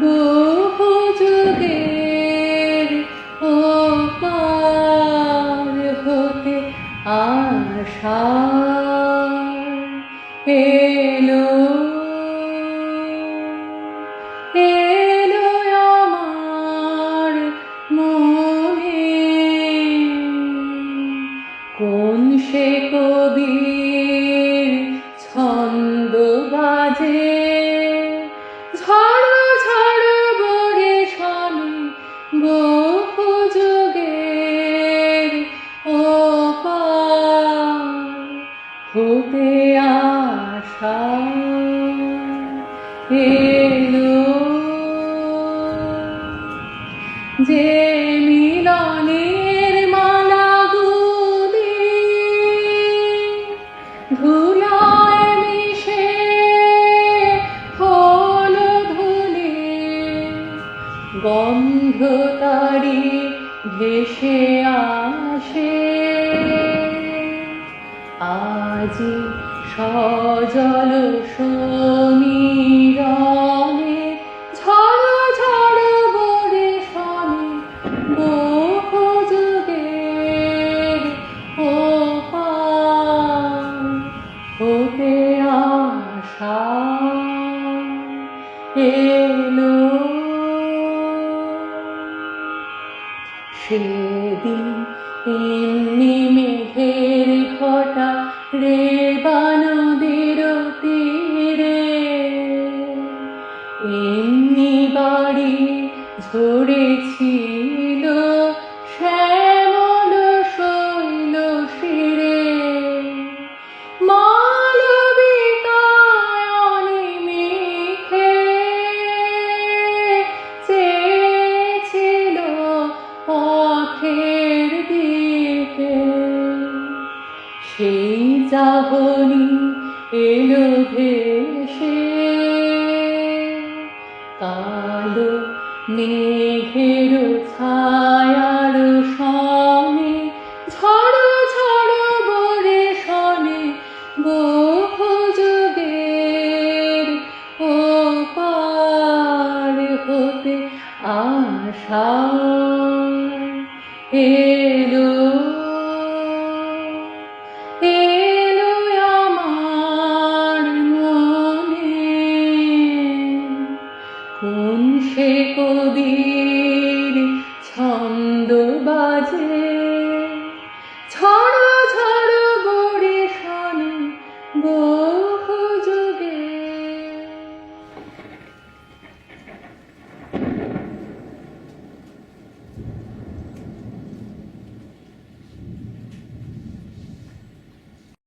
বহু যুগের হতে আশা এলো এলো আমার মনে। কোন সে কবির আশা এলো যে মিলনের মালাগুলি ধুলায় মিশে হলো ধুলে গন্ধ তারি ভেসে আসে। আজি সজল সমীরণে, ঝড় ঝড় বরে শনে বহু যুগের ওপার হতে আশা এলো। সেদিন এমনি মেঘের ঘটা রে বানদের তীরে এমনি বাড়ি ঝরেছিল, শ্যামল শৈল শিরে। মালবিকায় অনিমিষে চেয়েছিল পথের দিকে। সেই চাহনি এলো ভেসে, কালো মেঘের ছায়ার সনে, ঝড় ঝড় বরে শনে বহু যুগের ওপার হতে আশা এলো সে কদির ছন্দ বাজে ছড়া